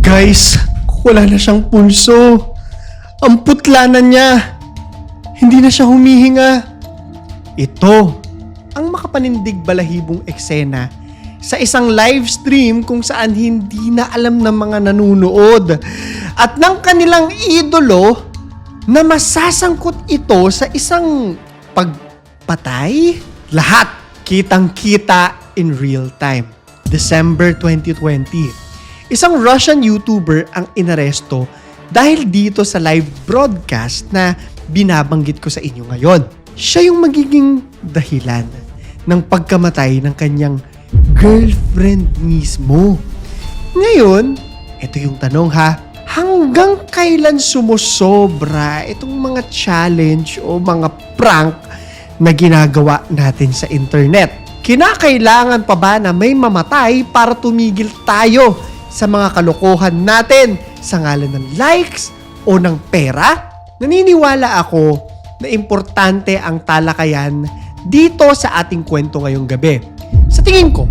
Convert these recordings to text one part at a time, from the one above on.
Guys, wala na siyang pulso. Ang putla na niya. Hindi na siya humihinga. Ito, ang makapanindig balahibong eksena sa isang live stream kung saan hindi na alam ng mga nanunood at ng kanilang idolo na masasangkot ito sa isang pagpatay. Lahat kitang-kita in real time. December 2020. Isang Russian YouTuber ang inaresto dahil dito sa live broadcast na binabanggit ko sa inyo ngayon. Siya yung magiging dahilan ng pagkamatay ng kanyang girlfriend mismo. Ngayon, ito yung tanong ha, hanggang kailan sumusobra itong mga challenge o mga prank na ginagawa natin sa internet? Kinakailangan pa ba na may mamatay para tumigil tayo sa mga kalokohan natin sa ngalan ng likes o ng pera? Naniniwala ako na importante ang talakayan dito sa ating kwento ngayong gabi. Sa tingin ko,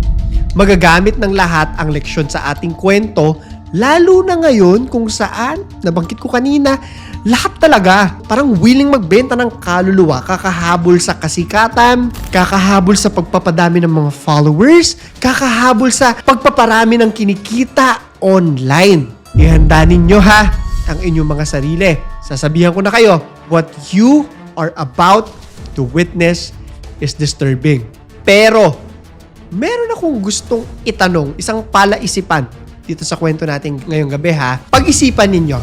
magagamit ng lahat ang leksyon sa ating kwento lalo na ngayon kung saan, nabanggit ko kanina, lahat talaga parang willing magbenta ng kaluluwa, kakahabol sa kasikatan, kakahabol sa pagpapadami ng mga followers, kakahabol sa pagpaparami ng kinikita online. Ihanda ninyo ha ang inyong mga sarili. Sasabihan ko na kayo, what you are about to witness is disturbing. Pero, meron akong gustong itanong, isang palaisipan dito sa kwento natin ngayong gabi ha. Pag-isipan ninyo,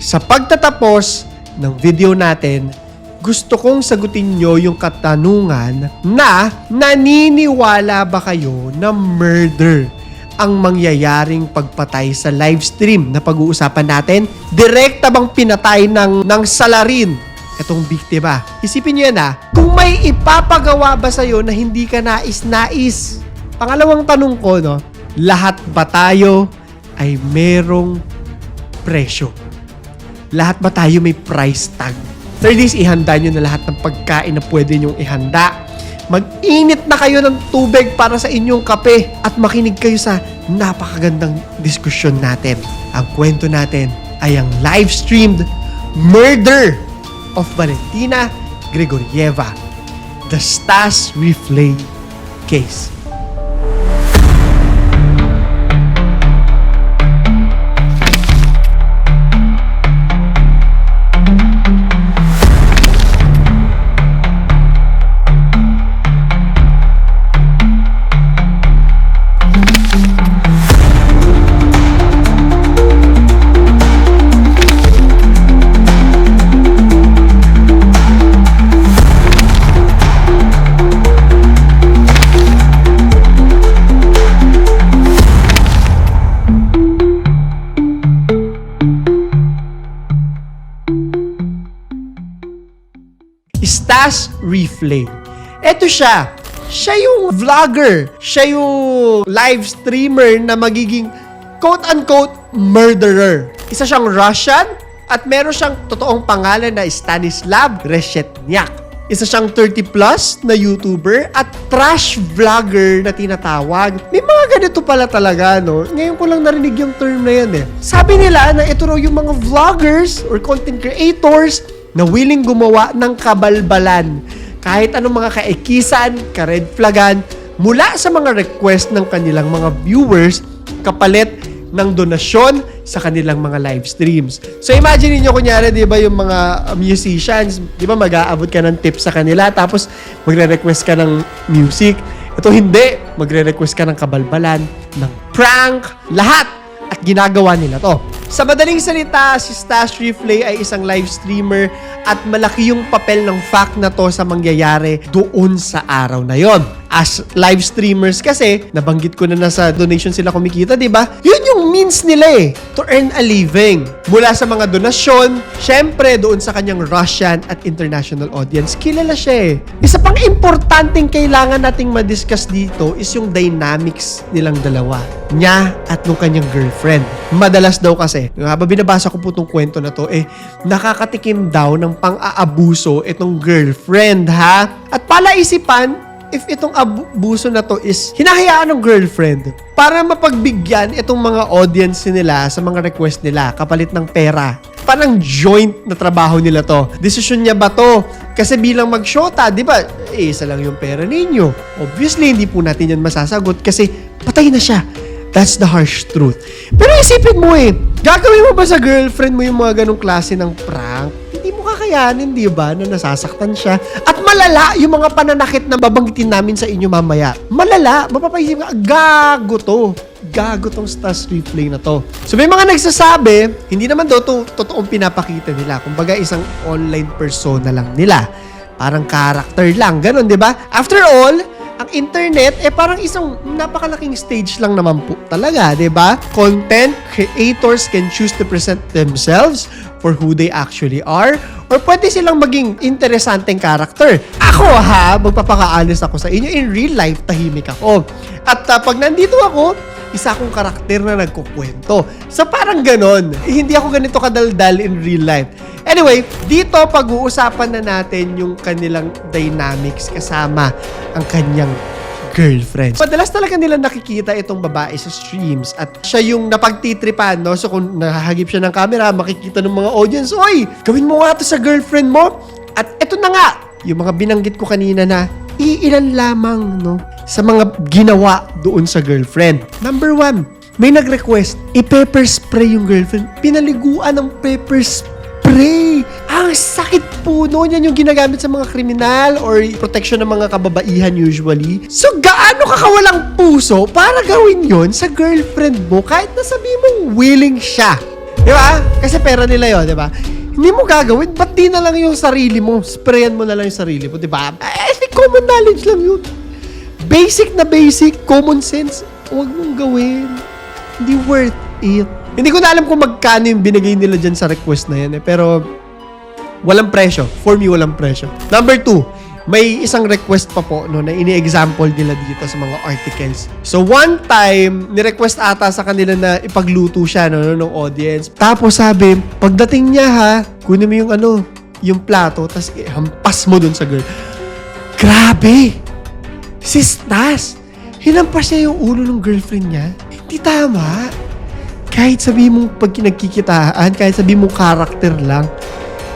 sa pagtatapos ng video natin, gusto kong sagutin nyo yung katanungan na naniniwala ba kayo na murder ang mangyayaring pagpatay sa live stream na pag-uusapan natin? Direkta bang pinatay ng, ng salarin itong biktima? Isipin nyo yan ha, kung may ipapagawa ba sa'yo na hindi ka nais-nais? Pangalawang tanong ko, no, lahat ba tayo ay merong presyo? Lahat ba tayo may price tag? Third ihanda nyo na lahat ng pagkain na pwede nyong ihanda. Mag-init na kayo ng tubig para sa inyong kape at makinig kayo sa napakagandang diskusyon natin. Ang kwento natin ay ang live-streamed murder of Valentina Grigorieva, the Stas Reflay case. Stas Reflay. Eto siya. Siya yung vlogger. Siya yung live streamer na magiging quote-unquote murderer. Isa siyang Russian at meron siyang totoong pangalan na Stanislav Reshetnyak. Isa siyang 30 plus na YouTuber at trash vlogger na tinatawag. May mga ganito pala talaga, no? Ngayon ko lang narinig yung term na yan eh. Sabi nila na ito raw yung mga vloggers or content creators na willing gumawa ng kabalbalan kahit anong mga kaikisan, ka-red flagan mula sa mga request ng kanilang mga viewers kapalit ng donasyon sa kanilang mga live streams. So imagine niyo kunyari, 'di ba, yung mga musicians, 'di ba, mag-aabot ka ng tips sa kanila tapos magre-request ka ng music. Ito hindi, magre-request ka ng kabalbalan, ng prank, lahat at ginagawa nila to. Sa madaling salita, si Stash Reflay ay isang live streamer at malaki yung papel ng fact na to sa mangyayari doon sa araw na yon. As live streamers kasi, nabanggit ko na nasa donation sila kumikita, di ba? Yun yung means nila eh, to earn a living. Mula sa mga donasyon, syempre doon sa kanyang Russian at international audience, kilala siya eh. Isa pang importanteng kailangan nating madiscuss dito is yung dynamics nilang dalawa. Niya at nung kanyang girlfriend. Madalas daw kasi, yung habang binabasa ko po itong kwento na to, eh, nakakatikim daw ng pang-aabuso itong girlfriend ha. At palaisipan, if itong abuso na to is hinahayaan ng girlfriend para mapagbigyan itong mga audience nila sa mga request nila kapalit ng pera. Parang joint na trabaho nila to. Desisyon niya ba to? Kasi bilang mag-shota, di ba, eh, isa lang yung pera ninyo. Obviously, hindi po natin yan masasagot kasi patay na siya. That's the harsh truth. Pero isipin mo eh, gagawin mo ba sa girlfriend mo yung mga ganong klase ng prank? Hindi mo kakayanin, di ba, na nasasaktan siya. At malala yung mga pananakit na babanggitin namin sa inyo mamaya. Malala, mapapaisip ka, gago to. Gago tong Stas Replay na to. So may mga nagsasabi, hindi naman daw to totoong pinapakita nila. Kumbaga isang online persona lang nila. Parang character lang, ganun, di ba? After all, ang internet, eh parang isang napakalaking stage lang naman po talaga, di ba? Content creators can choose to present themselves for who they actually are or pwede silang maging interesanteng character. Ako ha, magpapaka-honest ako sa inyo, in real life, tahimik ako. At uh, pag nandito ako, isa akong karakter na nagkukwento. So parang ganon. Eh, hindi ako ganito kadaldal in real life. Anyway, dito pag-uusapan na natin yung kanilang dynamics kasama ang kanyang girlfriend. Madalas talaga nila nakikita itong babae sa streams at siya yung napagtitripan, no? So kung nahahagip siya ng camera, makikita ng mga audience, Oy, gawin mo nga to sa girlfriend mo. At eto na nga, yung mga binanggit ko kanina na iilan lamang, no? Sa mga ginawa doon sa girlfriend. Number one, may nag-request, i-pepper spray yung girlfriend. Pinaliguan ng pepper spray. Ang sakit po noon. Yan yung ginagamit sa mga kriminal or protection ng mga kababaihan usually. So, gaano ka kawalang puso para gawin yon sa girlfriend mo kahit na sabi mong willing siya. Di ba? Kasi pera nila yon di ba? Hindi mo gagawin, ba't di na lang yung sarili mo? Sprayan mo na lang yung sarili mo, di ba? I think common knowledge lang yun. Basic na basic, common sense, huwag mong gawin. Hindi worth it. Hindi ko na alam kung magkano yung binigay nila dyan sa request na yan eh. Pero, walang presyo. For me, walang presyo. Number two, may isang request pa po no, na ini-example nila dito sa mga articles. So, one time, ni-request ata sa kanila na ipagluto siya no, no, ng audience. Tapos sabi, pagdating niya ha, kunin mo yung ano, yung plato, tapos hampas mo dun sa girl. Grabe! Si Stas, hinampas niya yung ulo ng girlfriend niya. Hindi tama. Kahit sabi mong pag nagkikitaan, kahit sabi mong karakter lang,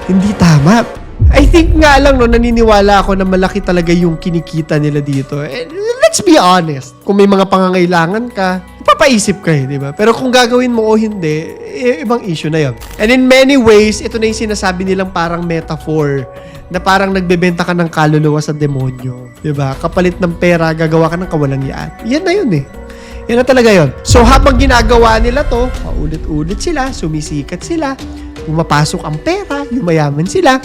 hindi tama. I think nga lang no, naniniwala ako na malaki talaga yung kinikita nila dito. And let's be honest. Kung may mga pangangailangan ka, papaisip ka eh, di ba? Pero kung gagawin mo o hindi, i- ibang issue na yun. And in many ways, ito na yung sinasabi nilang parang metaphor na parang nagbebenta ka ng kaluluwa sa demonyo. Di ba? Kapalit ng pera, gagawa ka ng kawalangyaan. Yan na yun eh. Yan na talaga yon. So habang ginagawa nila to, paulit-ulit sila, sumisikat sila, pumapasok ang pera, yumayaman sila,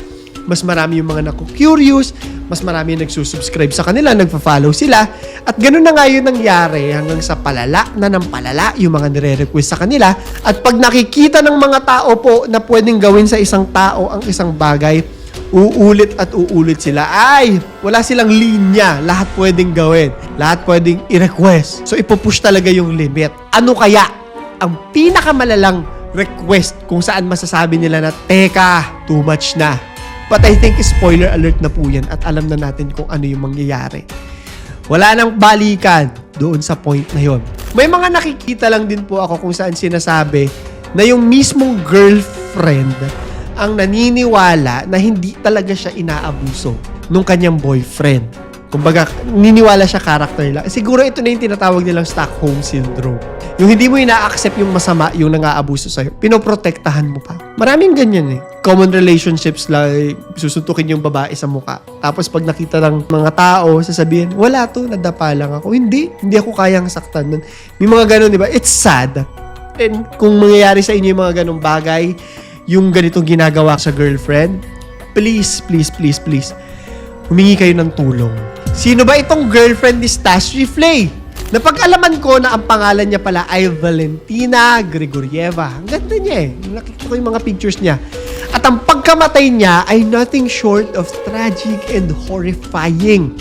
mas marami yung mga naku-curious, mas marami yung nagsusubscribe sa kanila, nagpa-follow sila, at ganun na nga yun nangyari hanggang sa palala na ng palala yung mga nire-request sa kanila. At pag nakikita ng mga tao po na pwedeng gawin sa isang tao ang isang bagay, uulit at uulit sila. Ay, wala silang linya. Lahat pwedeng gawin. Lahat pwedeng i-request. So, ipupush talaga yung limit. Ano kaya ang pinakamalalang request kung saan masasabi nila na, Teka, too much na. But I think spoiler alert na po yan at alam na natin kung ano yung mangyayari. Wala nang balikan doon sa point na yon. May mga nakikita lang din po ako kung saan sinasabi na yung mismong girlfriend ang naniniwala na hindi talaga siya inaabuso nung kanyang boyfriend. Kumbaga, niniwala siya character lang. Siguro ito na yung tinatawag nilang Stockholm Syndrome. Yung hindi mo ina-accept yung masama, yung nang-aabuso sa'yo, pinoprotektahan mo pa. Maraming ganyan eh. Common relationships like, susuntukin yung babae sa muka. Tapos pag nakita ng mga tao, sasabihin, wala to, nadapa lang ako. Hindi, hindi ako kayang saktan nun. May mga ganun, di ba? It's sad. And kung mangyayari sa inyo yung mga ganung bagay, yung ganitong ginagawa sa girlfriend, please, please, please, please, humingi kayo ng tulong. Sino ba itong girlfriend ni Stash Flay? Napag-alaman ko na ang pangalan niya pala ay Valentina Grigorieva. Ang ganda niya eh. Nakikita ko yung mga pictures niya. At ang pagkamatay niya ay nothing short of tragic and horrifying.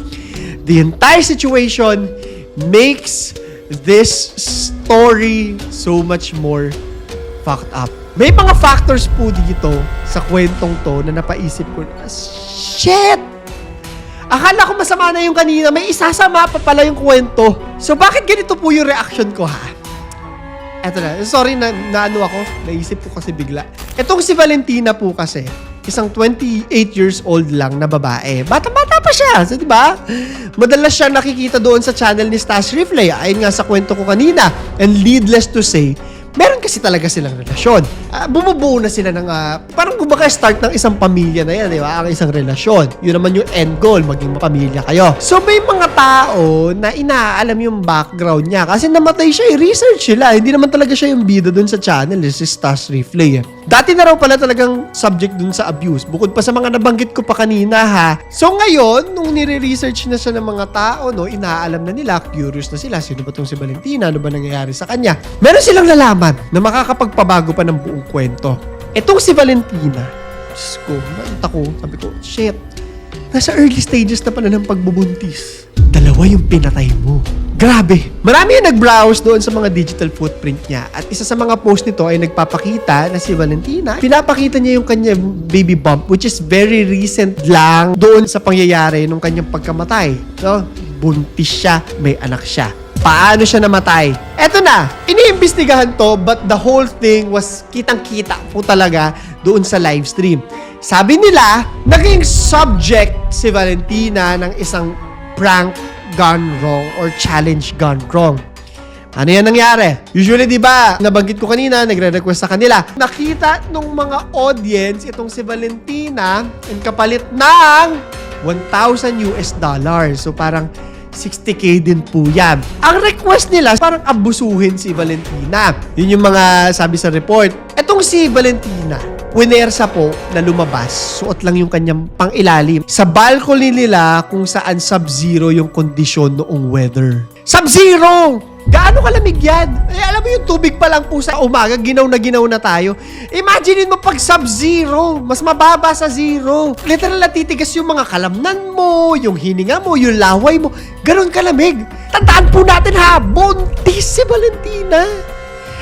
The entire situation makes this story so much more fucked up. May mga factors po dito sa kwentong to na napaisip ko na, shit! Akala ko masama na yung kanina, may isasama pa pala yung kwento. So bakit ganito po yung reaction ko ha? Eto na, sorry na naano ako, naisip ko kasi bigla. Etong si Valentina po kasi, isang 28 years old lang na babae. Bata-bata pa siya, so, di ba? Madalas siya nakikita doon sa channel ni Stash Replay. Ayon nga sa kwento ko kanina. And needless to say, meron kasi talaga silang relasyon. Ah, bumubuo na sila ng, ah, parang kumbaga start ng isang pamilya na yan, di ba? Ang isang relasyon. Yun naman yung end goal, maging pamilya kayo. So may mga tao na inaalam yung background niya kasi namatay siya, eh. research sila. Hindi naman talaga siya yung bida dun sa channel, eh, si Stas Replay. Eh. Dati na raw pala talagang subject dun sa abuse. Bukod pa sa mga nabanggit ko pa kanina ha. So ngayon, nung nire-research na siya ng mga tao, no, inaalam na nila, curious na sila, sino ba tong si Valentina, ano ba nangyayari sa kanya. Meron silang nalaman na makakapagpabago pa ng buong kwento. Itong si Valentina, Diyos ko, nakita ko, sabi ko, shit, nasa early stages na pala ng pagbubuntis. Dalawa yung pinatay mo. Grabe. Marami yung nag-browse doon sa mga digital footprint niya. At isa sa mga post nito ay nagpapakita na si Valentina, pinapakita niya yung kanya baby bump which is very recent lang doon sa pangyayari nung kanyang pagkamatay. No? Buntis siya, may anak siya. Paano siya namatay? Eto na, iniimbestigahan to but the whole thing was kitang-kita po talaga doon sa live stream. Sabi nila, naging subject si Valentina ng isang prank gone wrong or challenge gone wrong. Ano yan nangyari? Usually, di ba, nabanggit ko kanina, nagre-request sa kanila. Nakita nung mga audience itong si Valentina and kapalit ng 1,000 US dollars. So parang 60k din po yan. Ang request nila, parang abusuhin si Valentina. Yun yung mga sabi sa report. Etong si Valentina, winersa po na lumabas. Suot lang yung kanyang pangilalim. Sa balcony nila kung saan sub-zero yung kondisyon noong weather. Sub-zero! Gaano kalamig yan? Eh, alam mo yung tubig pa lang po sa umaga, ginaw na ginaw na tayo. Imagine mo pag sub-zero, mas mababa sa zero. Literal na titigas yung mga kalamnan mo, yung hininga mo, yung laway mo. Ganon kalamig. Tandaan po natin ha, buntis si Valentina.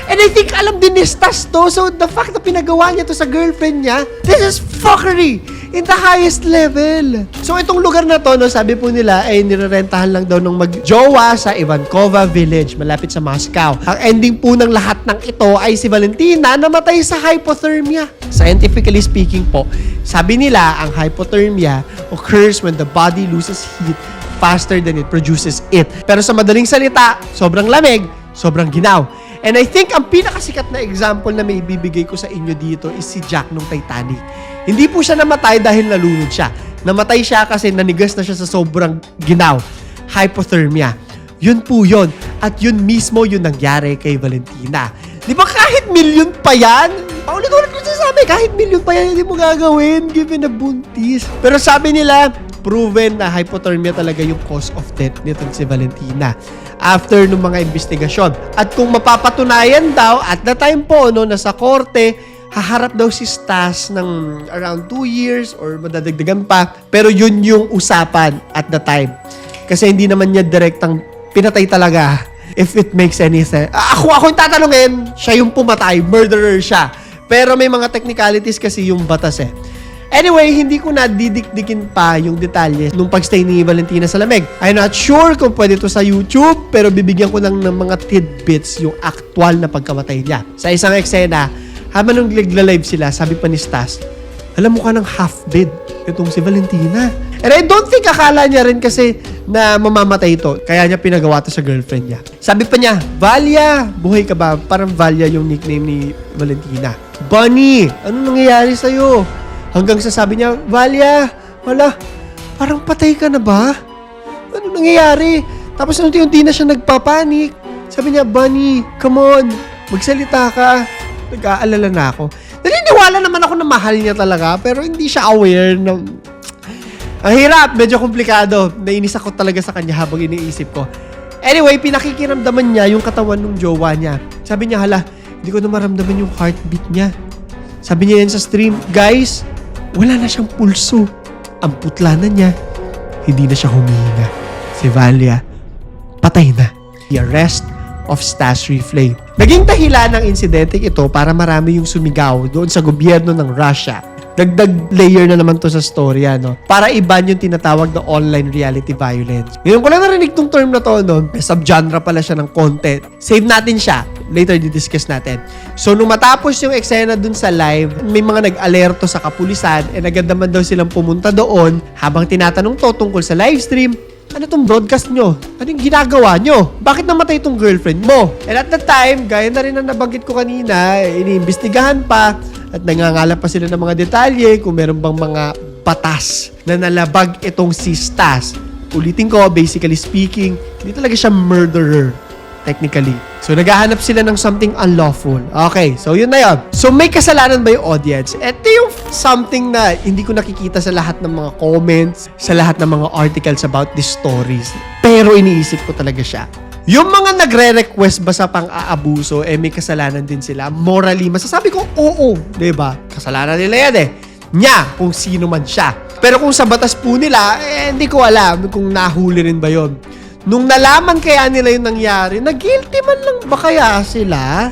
And I think alam din ni Stas to. So the fact na pinagawa niya to sa girlfriend niya, this is fuckery in the highest level. So itong lugar na to, no, sabi po nila, ay nirerentahan lang daw ng magjowa sa Ivankova Village, malapit sa Moscow. Ang ending po ng lahat ng ito ay si Valentina namatay sa hypothermia. Scientifically speaking po, sabi nila ang hypothermia occurs when the body loses heat faster than it produces it. Pero sa madaling salita, sobrang lamig, sobrang ginaw. And I think ang pinakasikat na example na may ibibigay ko sa inyo dito is si Jack nung Titanic. Hindi po siya namatay dahil nalunod siya. Namatay siya kasi nanigas na siya sa sobrang ginaw. Hypothermia. Yun po yun. At yun mismo yung nangyari kay Valentina. Di ba kahit million pa yan? Paulit-ulit ko sabi, kahit million pa yan, hindi mo gagawin given na buntis. Pero sabi nila, proven na hypothermia talaga yung cause of death nitong si Valentina after ng mga investigasyon. At kung mapapatunayan daw, at the time po, no, nasa korte, haharap daw si Stas ng around 2 years or madadagdagan pa. Pero yun yung usapan at the time. Kasi hindi naman niya direktang pinatay talaga if it makes any sense. Ako, ako yung tatanungin, siya yung pumatay, murderer siya. Pero may mga technicalities kasi yung batas eh. Anyway, hindi ko na didikdikin pa yung detalye nung pagstay ni Valentina sa lamig. I'm not sure kung pwede to sa YouTube, pero bibigyan ko lang ng mga tidbits yung actual na pagkamatay niya. Sa isang eksena, habang nung nagla-live sila, sabi pa ni Stas, alam mo ka ng half-dead itong si Valentina. And I don't think akala niya rin kasi na mamamatay ito. Kaya niya pinagawa to sa girlfriend niya. Sabi pa niya, Valia, buhay ka ba? Parang Valia yung nickname ni Valentina. Bunny, ano nangyayari sa'yo? Hanggang sa sabi niya, Valia, wala, parang patay ka na ba? Ano nangyayari? Tapos unti-unti na siya nagpapanik. Sabi niya, Bunny, come on, magsalita ka. Nag-aalala na ako. Naniniwala naman ako na mahal niya talaga, pero hindi siya aware ng... Ang hirap, medyo komplikado. Nainis ako talaga sa kanya habang iniisip ko. Anyway, pinakikiramdaman niya yung katawan ng jowa niya. Sabi niya, hala, hindi ko na maramdaman yung heartbeat niya. Sabi niya yan sa stream, guys, wala na siyang pulso. Ang putla na niya, hindi na siya humihinga. Si Valia, patay na. The arrest of Stas Reflame. Naging dahilan ng insidente ito para marami yung sumigaw doon sa gobyerno ng Russia dagdag layer na naman to sa storya, no? Para iban yung tinatawag na online reality violence. Ngayon ko lang narinig tong term na to, no? May subgenre pala siya ng content. Save natin siya. Later, di-discuss natin. So, nung matapos yung eksena dun sa live, may mga nag-alerto sa kapulisan, and agad naman daw silang pumunta doon habang tinatanong to tungkol sa live stream, ano tong broadcast nyo? Anong ginagawa nyo? Bakit namatay itong girlfriend mo? And at that time, gaya na rin ang nabanggit ko kanina, iniimbestigahan pa at nangangalap pa sila ng mga detalye kung meron bang mga batas na nalabag itong si Stas. Ulitin ko, basically speaking, hindi talaga siya murderer technically. So, naghahanap sila ng something unlawful. Okay, so yun na yun. So, may kasalanan ba yung audience? Ito yung something na hindi ko nakikita sa lahat ng mga comments, sa lahat ng mga articles about these stories. Pero iniisip ko talaga siya. Yung mga nagre-request ba sa pang-aabuso, eh may kasalanan din sila. Morally, masasabi ko, oo. ba? Kasalanan nila yan eh. Nya, kung sino man siya. Pero kung sa batas po nila, eh, hindi ko alam kung nahuli rin ba yon. Nung nalaman kaya nila yung nangyari, na-guilty man lang ba kaya sila?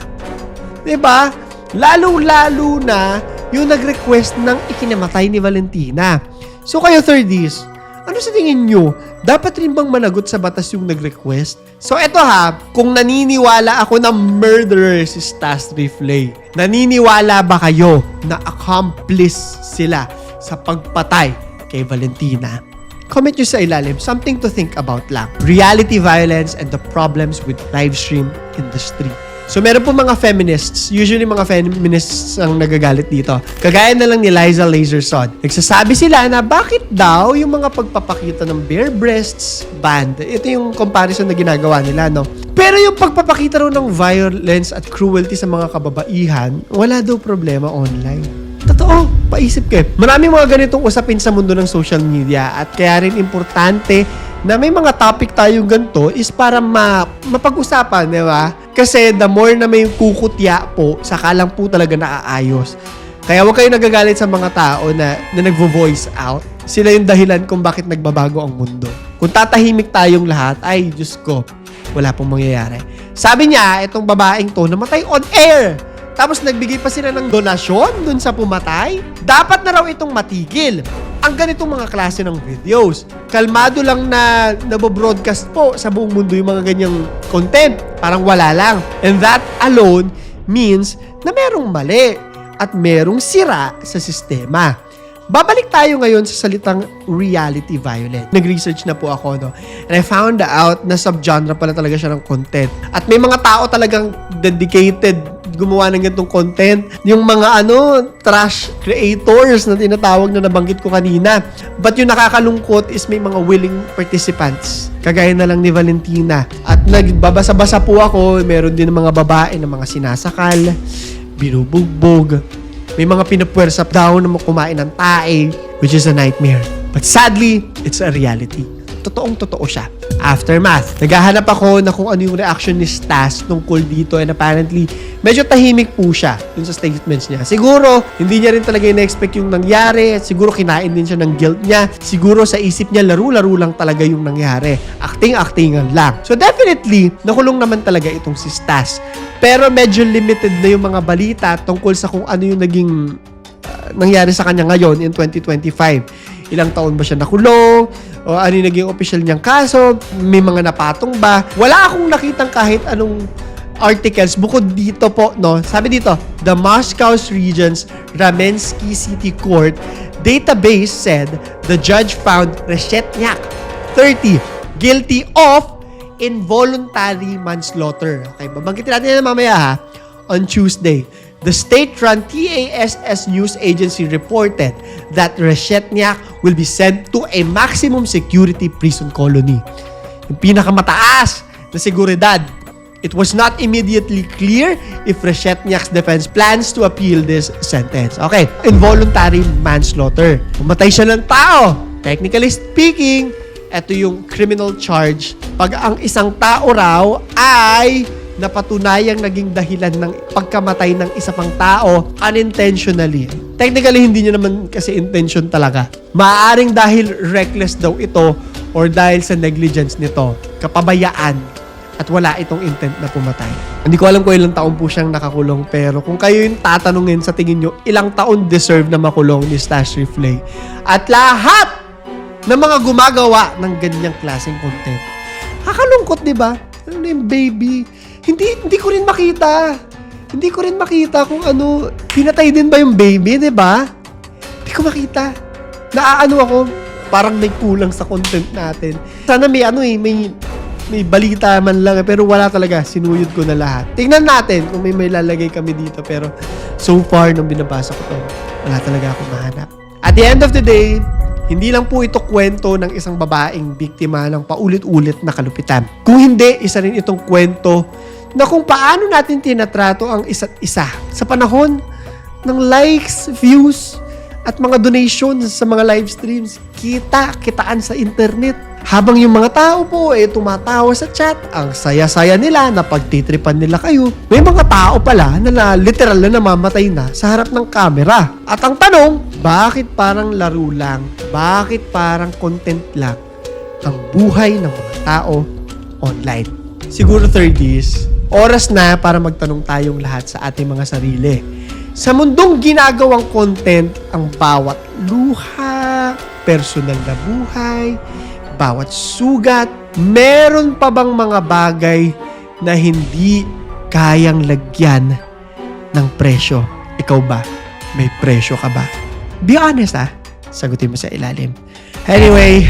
ba? Lalo-lalo na yung nag-request ng ikinamatay ni Valentina. So kayo thirdies, ano sa tingin nyo? Dapat rin bang managot sa batas yung nag-request? So eto ha, kung naniniwala ako na murderer si Stas Rifley, naniniwala ba kayo na accomplice sila sa pagpatay kay Valentina? Comment nyo sa ilalim, something to think about lang. Reality violence and the problems with live stream industry. So meron po mga feminists, usually mga feminists ang nagagalit dito. Kagaya na lang ni Liza Laserson. Nagsasabi sila na bakit daw yung mga pagpapakita ng bare breasts banned. Ito yung comparison na ginagawa nila, no? Pero yung pagpapakita raw ng violence at cruelty sa mga kababaihan, wala daw problema online. Totoo, paisip ko eh. Maraming mga ganitong usapin sa mundo ng social media at kaya rin importante na may mga topic tayong ganito is para ma mapag-usapan, di ba? Kasi the more na may kukutya po, saka lang po talaga naaayos. Kaya huwag kayo nagagalit sa mga tao na, na nagvo-voice out. Sila yung dahilan kung bakit nagbabago ang mundo. Kung tatahimik tayong lahat, ay, Diyos ko, wala pong mangyayari. Sabi niya, itong babaeng to, namatay on air. Tapos nagbigay pa sila ng donasyon dun sa pumatay. Dapat na raw itong matigil. Ang ganitong mga klase ng videos. Kalmado lang na nabobroadcast po sa buong mundo yung mga ganyang content. Parang wala lang. And that alone means na merong mali at merong sira sa sistema. Babalik tayo ngayon sa salitang reality violence. Nag-research na po ako, no? And I found out na subgenre pala talaga siya ng content. At may mga tao talagang dedicated gumawa ng ganitong content. Yung mga ano, trash creators na tinatawag na nabanggit ko kanina. But yung nakakalungkot is may mga willing participants. Kagaya na lang ni Valentina. At nagbabasa-basa po ako, meron din mga babae na mga sinasakal, binubugbog, may mga pinapwersap daw na kumain ng tae, which is a nightmare. But sadly, it's a reality. Totoong totoo siya. Aftermath. Naghahanap ako na kung ano yung reaction ni Stas tungkol dito and apparently, medyo tahimik po siya dun sa statements niya. Siguro, hindi niya rin talaga in-expect yung nangyari at siguro kinain din siya ng guilt niya. Siguro sa isip niya, laro-laro lang talaga yung nangyari. Acting-actingan lang. So definitely, nakulong naman talaga itong si Stas. Pero medyo limited na yung mga balita tungkol sa kung ano yung naging uh, nangyari sa kanya ngayon in 2025. Ilang taon ba siya nakulong? O ano yung naging official niyang kaso? May mga napatong ba? Wala akong nakitang kahit anong articles bukod dito po, no? Sabi dito, the Moscow's region's Ramensky City Court database said the judge found Reshetnyak, 30, guilty of involuntary manslaughter. Okay, babanggitin natin yan mamaya ha. On Tuesday, the state-run TASS news agency reported that Reshetnyak will be sent to a maximum security prison colony. Yung pinakamataas na seguridad. It was not immediately clear if Reshetnyak's defense plans to appeal this sentence. Okay, involuntary manslaughter. Pumatay siya ng tao. Technically speaking, ito yung criminal charge pag ang isang tao raw ay napatunayang naging dahilan ng pagkamatay ng isa pang tao unintentionally. Technically, hindi niya naman kasi intention talaga. Maaaring dahil reckless daw ito or dahil sa negligence nito, kapabayaan. at wala itong intent na pumatay. Hindi ko alam kung ilang taon po siyang nakakulong pero kung kayo yung tatanungin sa tingin nyo, ilang taon deserve na makulong ni Stash Reflay. At lahat ng mga gumagawa ng ganyang klaseng content. Kakalungkot, di ba? Ano yung baby? Hindi, hindi ko rin makita. Hindi ko rin makita kung ano, pinatay din ba yung baby, di ba? Hindi ko makita. Naaano ako, parang may kulang sa content natin. Sana may ano eh, may may balita man lang eh, pero wala talaga. Sinuyod ko na lahat. Tingnan natin kung may may lalagay kami dito pero so far nung binabasa ko to, wala talaga ako mahanap. At the end of the day, hindi lang po ito kwento ng isang babaeng biktima ng paulit-ulit na kalupitan. Kung hindi, isa rin itong kwento na kung paano natin tinatrato ang isa't isa sa panahon ng likes, views, at mga donations sa mga live streams. Kita, kitaan sa internet. Habang yung mga tao po eh tumatawa sa chat, ang saya-saya nila na pagtitripan nila kayo. May mga tao pala na, na literal na namamatay na sa harap ng camera. At ang tanong, bakit parang laro lang? Bakit parang content lang ang buhay ng mga tao online? Siguro 30s, oras na para magtanong tayong lahat sa ating mga sarili. Sa mundong ginagawang content, ang bawat luha, personal na buhay, bawat sugat, meron pa bang mga bagay na hindi kayang lagyan ng presyo? Ikaw ba? May presyo ka ba? Be honest ah. Sagutin mo sa ilalim. Anyway,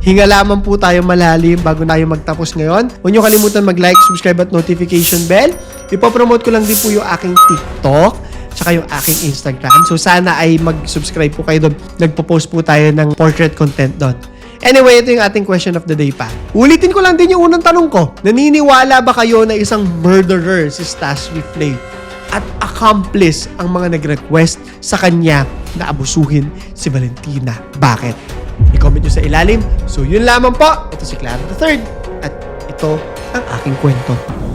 hinga lamang po tayo malalim bago tayo magtapos ngayon. Huwag niyo kalimutan mag-like, subscribe at notification bell. Ipopromote ko lang din po yung aking TikTok tsaka yung aking Instagram. So sana ay mag-subscribe po kayo doon. Nagpo-post po tayo ng portrait content doon. Anyway, ito yung ating question of the day pa. Ulitin ko lang din yung unang tanong ko. Naniniwala ba kayo na isang murderer si Stash Reflay at accomplice ang mga nag-request sa kanya na abusuhin si Valentina? Bakit? I-comment nyo sa ilalim. So yun lamang po. Ito si Clara Third At ito ang aking kwento.